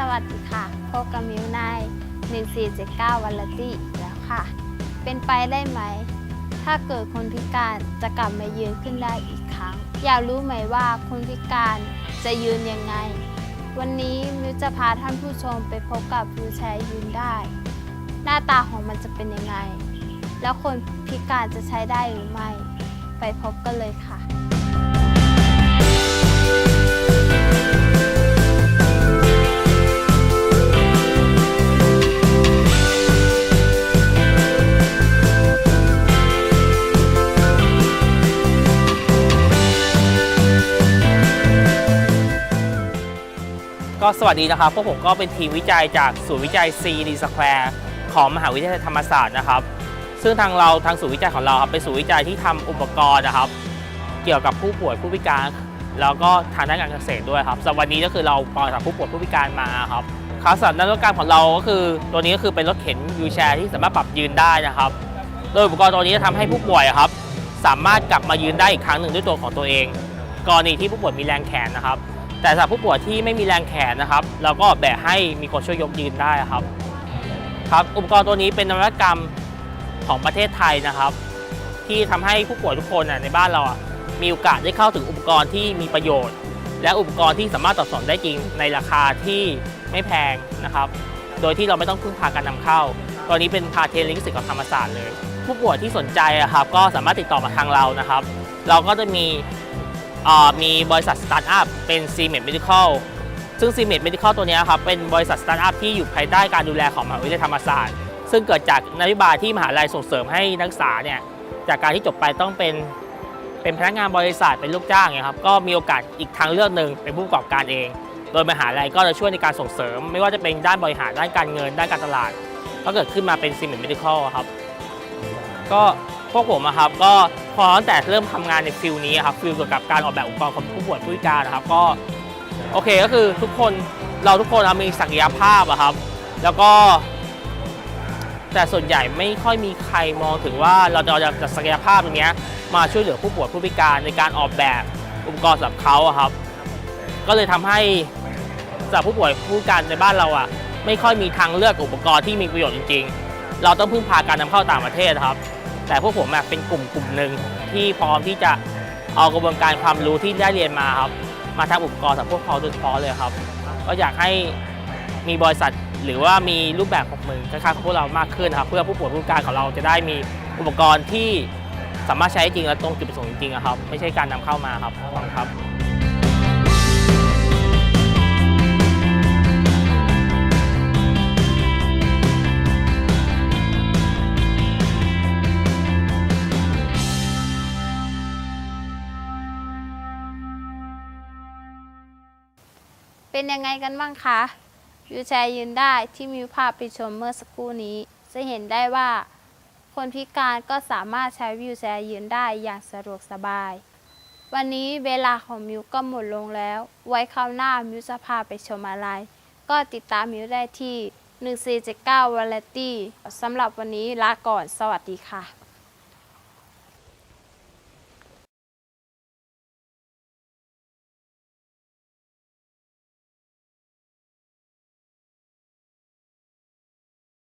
สวัสดีค่ะพบกับมิวใน1479 วันละตี้แล้วค่ะ เป็นไปได้ไหม ถ้าเกิดคนพิการจะกลับมายืนขึ้นได้อีกครั้ง อยากรู้ไหมว่าคนพิการจะยืนยังไง วันนี้มิวจะพาท่านผู้ชมไปพบกับวิวแชร์ยืนได้ หน้าตาของมันจะเป็นยังไง แล้วคนพิการจะใช้ได้หรือไม่ ไปพบกันเลยค่ะ ก็สวัสดีนะครับ พวกผมก็เป็นทีมวิจัยจากศูนย์วิจัย C D Square ของมหาวิทยาลัยธรรมศาสตร์นะครับ ซึ่งทางเราทางศูนย์วิจัยของเราครับเป็นศูนย์วิจัยที่ทำอุปกรณ์นะครับ เกี่ยวกับผู้ป่วยผู้พิการ แล้วก็ทางด้านการเกษตรด้วยครับสวันนี้ก็คือเราปล่อยจากผู้ป่วยผู้พิการมาครับครับสำหรับนวัตกรรของเราก็คือ ตัวนี้ก็คือเป็นรถเข็นยูแชร์ที่สามารถปรับยืนได้นะครับ โดยอุปกรณ์ตัวนี้จะทำให้ผู้ป่วยครับ สามารถกลับมายืนได้อีกครั้งหนึ่งด้วยตัวของตัวเอง กรณีที่ผู้ป่วยมีแรงแขนนะครับ แต่สำหรับผู้ป่วยที่ไม่มีแรงแขนนะครับ เราก็ออกแบบให้มีคนช่วยยกยืนได้ครับ ครับอุปกรณ์ตัวนี้เป็นนวัตกรรมของประเทศไทยนะครับ ที่ทำให้ผู้ป่วยทุกคนในบ้านเรามีโอกาสได้เข้าถึงอุปกรณ์ที่มีประโยชน์ และอุปกรณ์ที่สามารถตอบสนองได้จริงในราคาที่ไม่แพงนะครับ โดยที่เราไม่ต้องพึ่งพาการนำเข้าตัวนี้เป็นพาเทลิงสิทธิ์ของธรรมศาสตร์เลย ผู้ป่วยที่สนใจอะครับก็สามารถติดต่อมาทางเรานะครับ เราก็จะมี มีบริษัทสตาร์ทอัพเป็น c m e d Medical ซึ่ง c m e d Medical ตัวนี้ครับเป็นบริษัทสตาร์ทอัพที่อยู่ภายใต้การดูแลของมหาวิทยาลัยธรรมศาสตร์ ซึ่งเกิดจากนโยบายที่มหาลัยส่งเสริมให้นักศึกษาเนี่ยจากการที่จบไปต้องเป็นเป็นพนักงานบริษัทเป็นลูกจ้างเนี่ยครับก็มีโอกาสอีกทางเลือกหนึ่งเป็นผู้ประกอบการเอง โดยมหาลัยก็จะช่วยในการส่งเสริม ไม่ว่าจะเป็นด้านบริหารด้านการเงินด้านการตลาด ก็เกิดขึ้นมาเป็น c m e d Medical ครับก็ วกผมอะครับก็พอตั้งแต่เริ่มทำงานในฟิลนี้อะครับฟิลเกี่ยวกับการออกแบบอุปกรณ์ของผู้ป่วยผู้พิการนะครับก็โอเคก็คือทุกคนเราทุกคนอะมีศักยภาพอะครับ แล้วก็ แต่ส่วนใหญ่ไม่ค่อยมีใครมองถึงว่าเราจะเอาจากศักยภาพตรงเนี้ยมาช่วยเหลือผู้ป่วยผู้พิการในการออกแบบอุปกรณ์สำหรับเขาอะครับ ก็เลยทำให้สำหรับผู้ป่วยผู้พิการในบ้านเราอะไม่ค่อยมีทางเลือกอุปกรณ์ที่มีประโยชน์จริง ๆ เราต้องพึ่งพาการนำเข้าต่างประเทศครับ แต่พวกผมเป็นกลุ่มกลุ่มหนึ่งที่พร้อมที่จะเอากระบวนการความรู้ที่ได้เรียนมาครับ มาทำอุปกรณ์สำหรับพวกเขาโดยเฉพาะเลยครับ ก็อยากให้มีบริษัทหรือว่ามีรูปแบบของมือคล้ายๆของพวกเรามากขึ้นครับเพื่อผู้ป่วยผู้พิการของเราจะได้มีอุปกรณ์ที่สามารถใช้จริงและตรงจุดประสงค์จริงๆอะครับ ไม่ใช่การนำเข้ามาครับขอบคุณครับ เป็นยังไงกันบ้างคะวิวแชร์ยืนได้ที่มิวภาพไปชมเมื่อสักครู่นี้ จะเห็นได้ว่า คนพิการก็สามารถใช้วิวแชร์ยืนได้อย่างสะดวกสบาย วันนี้เวลาของมิวก็หมดลงแล้ว ไว้คราวหน้ามิวจะพาไปชมอะไร ก็ติดตามมิวได้ที่ 1479 v a r i e t y สำหรับวันนี้ลาก่อน สวัสดีค่ะ